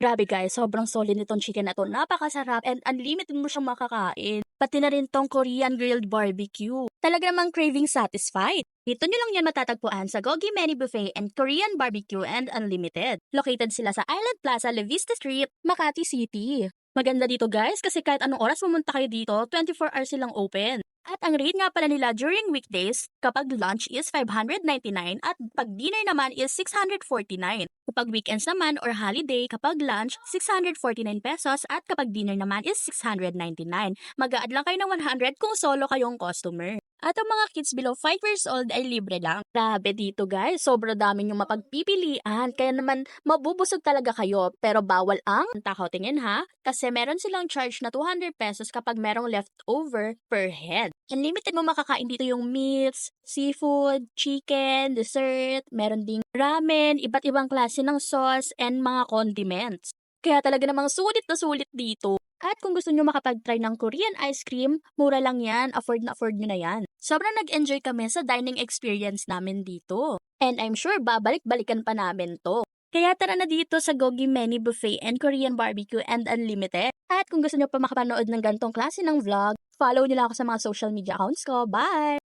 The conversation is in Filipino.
Grabe guys, sobrang solid nitong chicken na to. Napakasarap and unlimited mo siyang makakain. Pati na rin tong Korean grilled barbecue. Talaga namang craving satisfied. Dito nyo lang yan matatagpuan sa Gogi Many Buffet and Korean Barbecue and Unlimited. Located sila sa Island Plaza, La Vista Street, Makati City. Maganda dito guys kasi kahit anong oras pumunta kayo dito, 24 hours silang open. At ang rate nga pala nila during weekdays, kapag lunch is 599 at pag dinner naman is 649. Kapag weekends naman or holiday, kapag lunch, 649 pesos at kapag dinner naman is 699. Mag-a-add lang kayo ng 100 kung solo kayong customer. At ang mga kids below 5 years old ay libre lang. Grabe dito guys, sobra dami yung mapagpipilian. Kaya naman mabubusog talaga kayo. Pero bawal ang takaw tingin ha. Kasi meron silang charge na 200 pesos kapag merong leftover per head. Unlimited mo makakain dito yung meats, seafood, chicken, dessert, meron ding ramen, iba't ibang klase ng sauce, and mga condiments. Kaya talaga namang sulit na sulit dito. At kung gusto nyo makapag-try ng Korean ice cream, mura lang yan, afford na afford nyo na yan. Sobrang nag-enjoy kami sa dining experience namin dito. And I'm sure babalik-balikan pa namin to. Kaya tara na dito sa Gogi Many Buffet and Korean Barbecue and Unlimited. At kung gusto nyo pa makapanood ng gantong klase ng vlog, follow nila ako sa mga social media accounts ko. Bye!